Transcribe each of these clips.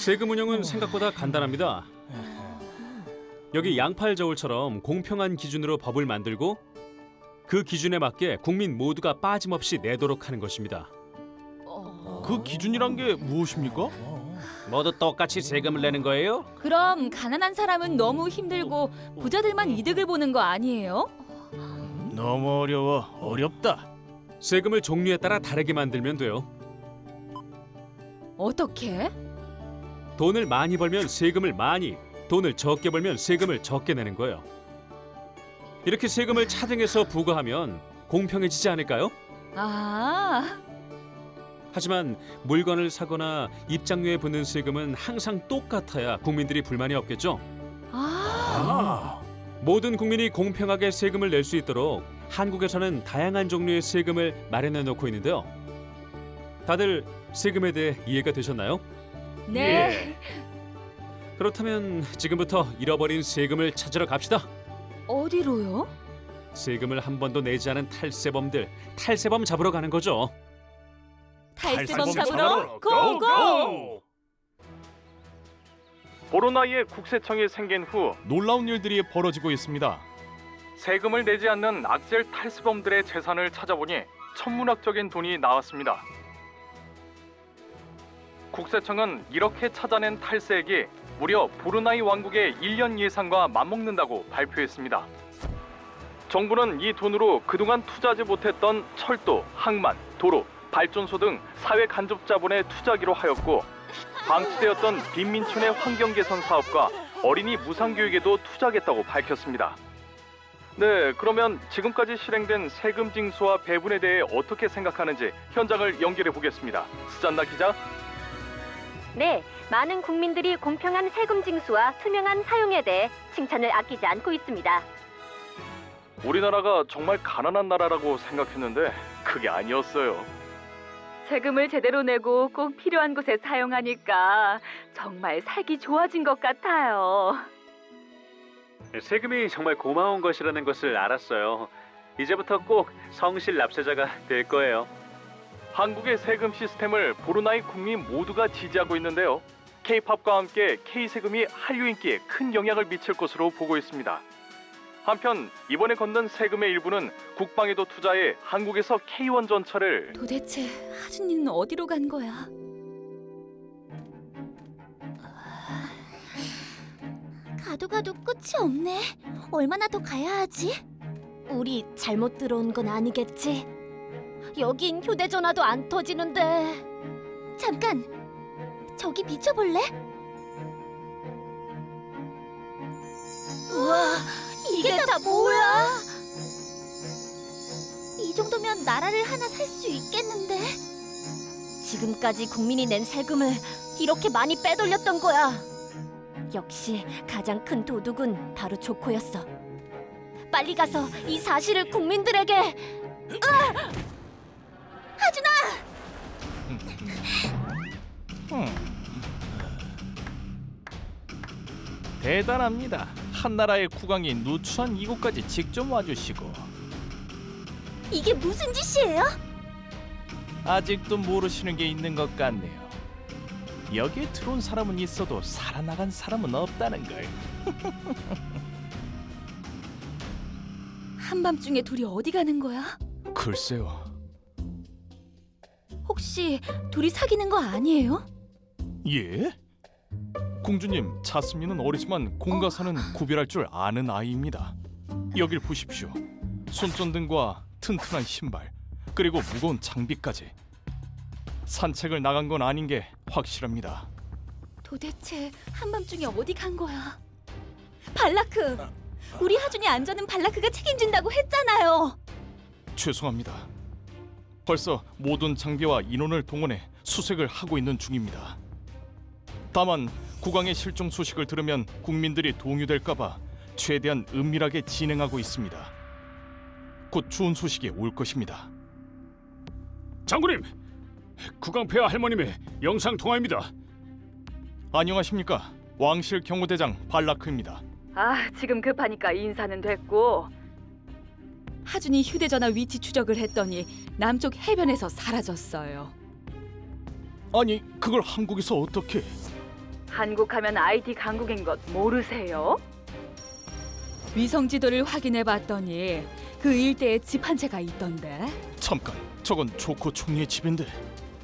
세금 운영은 생각보다 간단합니다. 여기 양팔 저울처럼 공평한 기준으로 법을 만들고 그 기준에 맞게 국민 모두가 빠짐없이 내도록 하는 것입니다. 그 기준이란 게 무엇입니까? 모두 똑같이 세금을 내는 거예요? 그럼 가난한 사람은 너무 힘들고 부자들만 이득을 보는 거 아니에요? 너무 어려워. 어렵다. 세금을 종류에 따라 다르게 만들면 돼요. 어떻게? 돈을 많이 벌면 세금을 많이, 돈을 적게 벌면 세금을 적게 내는 거예요. 이렇게 세금을 차등해서 부과하면 공평해지지 않을까요? 아, 하지만 물건을 사거나 입장료에 붙는 세금은 항상 똑같아야 국민들이 불만이 없겠죠. 아, 모든 국민이 공평하게 세금을 낼 수 있도록 한국에서는 다양한 종류의 세금을 마련해 놓고 있는데요. 다들 세금에 대해 이해가 되셨나요? 네. 그렇다면 지금부터 잃어버린 세금을 찾으러 갑시다. 어디로요? 세금을 한 번도 내지 않은 탈세범들, 탈세범 잡으러 가는 거죠. 탈세범 잡으러 고고! 보로나이의 국세청이 생긴 후 놀라운 일들이 벌어지고 있습니다. 세금을 내지 않는 악셀 탈세범들의 재산을 찾아보니 천문학적인 돈이 나왔습니다. 국세청은 이렇게 찾아낸 탈세액이 무려 보르나이 왕국의 1년 예산과 맞먹는다고 발표했습니다. 정부는 이 돈으로 그동안 투자하지 못했던 철도, 항만, 도로, 발전소 등 사회 간접 자본에 투자하기로 하였고 방치되었던 빈민촌의 환경 개선 사업과 어린이 무상 교육에도 투자하겠다고 밝혔습니다. 네, 그러면 지금까지 실행된 세금 징수와 배분에 대해 어떻게 생각하는지 현장을 연결해 보겠습니다. 스잔나 기자. 네, 많은 국민들이 공평한 세금 징수와 투명한 사용에 대해 칭찬을 아끼지 않고 있습니다. 우리나라가 정말 가난한 나라라고 생각했는데 그게 아니었어요. 세금을 제대로 내고 꼭 필요한 곳에 사용하니까 정말 살기 좋아진 것 같아요. 세금이 정말 고마운 것이라는 것을 알았어요. 이제부터 꼭 성실 납세자가 될 거예요. 한국의 세금 시스템을 보르나이 국민 모두가 지지하고 있는데요. K-팝과 함께 K 세금이 한류 인기에 큰 영향을 미칠 것으로 보고 있습니다. 한편 이번에 걷는 세금의 일부는 국방에도 투자해 한국에서 K1 전차를 도대체 하준이는 어디로 간 거야? 가도 가도 끝이 없네. 얼마나 더 가야 하지? 우리 잘못 들어온 건 아니겠지? 여긴 휴대전화도 안 터지는데. 잠깐. 저기 비춰볼래? 우와, 이게 다 뭐야? 이 정도면 나라를 하나 살 수 있겠는데. 지금까지 국민이 낸 세금을 이렇게 많이 빼돌렸던 거야. 역시 가장 큰 도둑은 바로 조코였어. 빨리 가서 이 사실을 국민들에게. 으아! 하준아, 대단합니다. 한 나라의 국왕이 누추한 이곳까지 직접 와주시고 이게 무슨 짓이에요? 아직도 모르시는 게 있는 것 같네요. 여기에 들어온 사람은 있어도 살아나간 사람은 없다는 걸. 한밤중에 둘이 어디 가는 거야? 글쎄요. 혹시 둘이 사귀는 거 아니에요? 예? 공주님, 자스민은 어리지만 공과사는 구별할 줄 아는 아이입니다. 여길 보십시오. 손전등과 튼튼한 신발, 그리고 무거운 장비까지. 산책을 나간 건 아닌 게 확실합니다. 도대체 한밤중에 어디 간 거야? 발라크! 우리 하준이 안전은 발라크가 책임진다고 했잖아요. 죄송합니다. 벌써 모든 장비와 인원을 동원해 수색을 하고 있는 중입니다. 다만 국왕의 실종 소식을 들으면 국민들이 동요될까봐 최대한 은밀하게 진행하고 있습니다. 곧 좋은 소식이 올 것입니다. 장군님, 국왕폐하 할머님의 영상 통화입니다. 안녕하십니까? 왕실 경호대장 발라크입니다. 아, 지금 급하니까 인사는 됐고. 하준이 휴대전화 위치 추적을 했더니 남쪽 해변에서 사라졌어요. 아니 그걸 한국에서 어떻게? 한국하면 IT 강국인 것 모르세요? 위성 지도를 확인해 봤더니 그 일대에 집 한 채가 있던데. 잠깐, 저건 조코 총리의 집인데.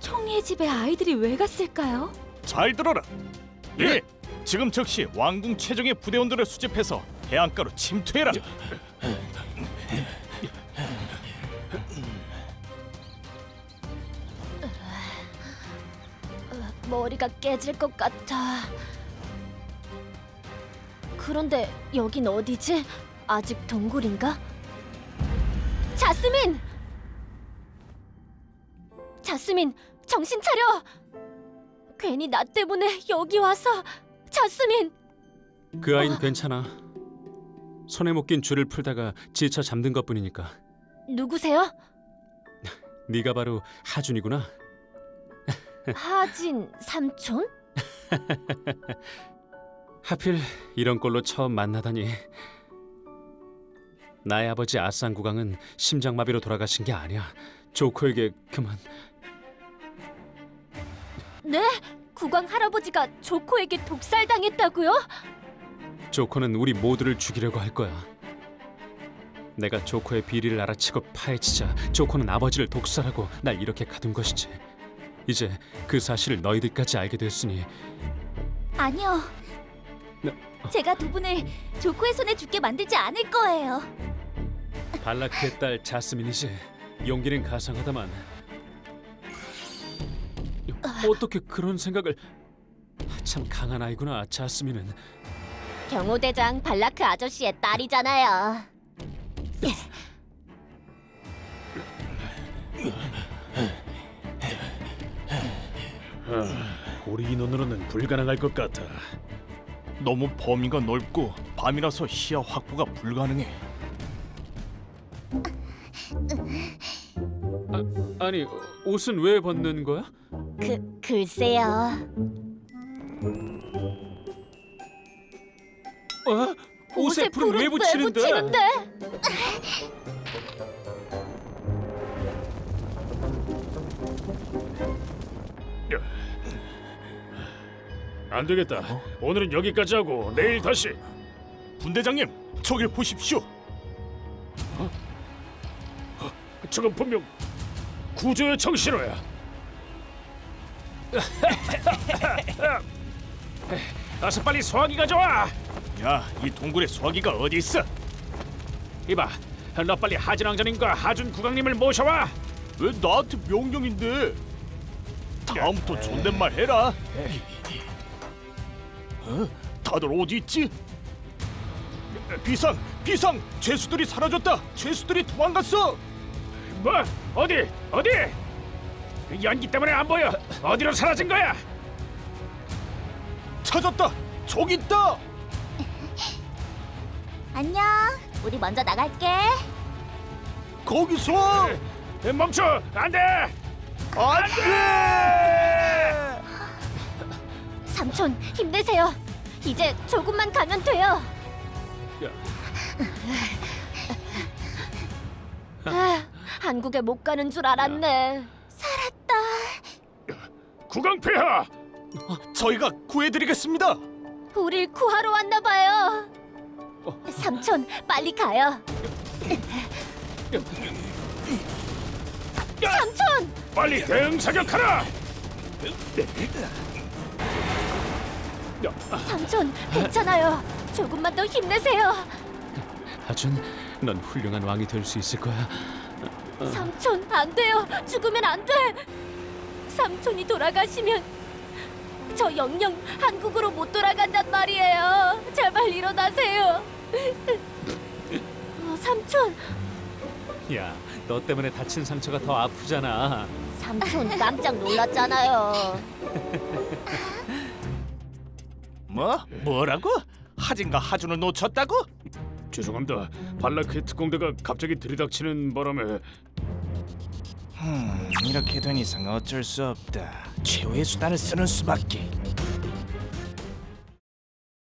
총리의 집에 아이들이 왜 갔을까요? 잘 들어라. 예. 지금 즉시 왕궁 최정예 부대원들을 수집해서 해안가로 침투해라. 머리가 깨질 것 같아. 그런데 여긴 어디지? 아직 동굴인가? 자스민! 자스민, 정신 차려! 괜히 나 때문에 여기 와서 자스민! 그 아이는 괜찮아. 손에 못 낀 줄을 풀다가 지쳐 잠든 것뿐이니까. 누구세요? 네가 바로 하준이구나. 하진 삼촌? 하필 이런 꼴로 처음 만나다니. 나의 아버지 아산 국왕은 심장마비로 돌아가신 게 아니야. 조코에게 그만. 네? 국왕 할아버지가 조코에게 독살당했다고요? 조코는 우리 모두를 죽이려고 할 거야. 내가 조코의 비리를 알아채고 파헤치자 조코는 아버지를 독살하고 날 이렇게 가둔 것이지. 이제 그 사실을 너희들까지 알게 됐으니 아니요. 네. 제가 두 분을 조코의 손에 죽게 만들지 않을 거예요. 발라크의 딸 자스민이지. 용기는 가상하다만 어떻게 그런 생각을 참 강한 아이구나 자스민은 경호대장 발라크 아저씨의 딸이잖아요. 우리 인원으로는 불가능할 것 같아. 너무 범위가 넓고 밤이라서 시야 확보가 불가능해. 아니 옷은 왜 벗는 거야? 그 글쎄요. 어? 옷에 불을 왜 붙이는데? 안 되겠다. 오늘은 여기까지 하고 내일 다시. 분대장님, 저길 보십시오. 저건 분명 구조의 정신호야. 어서 빨리 소화기 가져와. 야, 이 동굴에 소화기가 어디 있어? 이봐, 너 빨리 하진 왕자님과 하준 국왕님을 모셔와. 왜 나한테 명령인데? 다음부터 존댓말 해라. 어? 다들 어디 있지? 비상, 비상! 죄수들이 사라졌다. 죄수들이 도망갔어. 뭐? 어디? 어디? 연기 때문에 안 보여. 어디로 사라진 거야? 찾았다. 저기 있다. 안녕. 우리 먼저 나갈게. 거기서 멈춰! 안 돼! 안 돼. 삼촌 힘내세요. 이제 조금만 가면 돼요. 아, 한국에 못 가는 줄 알았네. 살았다. 국왕폐하! 저희가 구해드리겠습니다. 우릴 구하러 왔나 봐요. 삼촌 빨리 가요. 삼촌 빨리 대응 사격하라! 삼촌 괜찮아요. 조금만 더 힘내세요. 하준, 넌 훌륭한 왕이 될 수 있을 거야. 삼촌 안 돼요. 죽으면 안 돼. 삼촌이 돌아가시면 저 영영 한국으로 못 돌아간단 말이에요. 제발 일어나세요. 어, 삼촌, 야, 너 때문에 다친 상처가 더 아프잖아. 삼촌 깜짝 놀랐잖아요. 뭐? 뭐라고? 하진과 하준을 놓쳤다고? 죄송합니다. 발라크의 특공대가 갑자기 들이닥치는 바람에 음, 이렇게 된 이상 어쩔 수 없다. 최후의 수단을 쓰는 수밖에.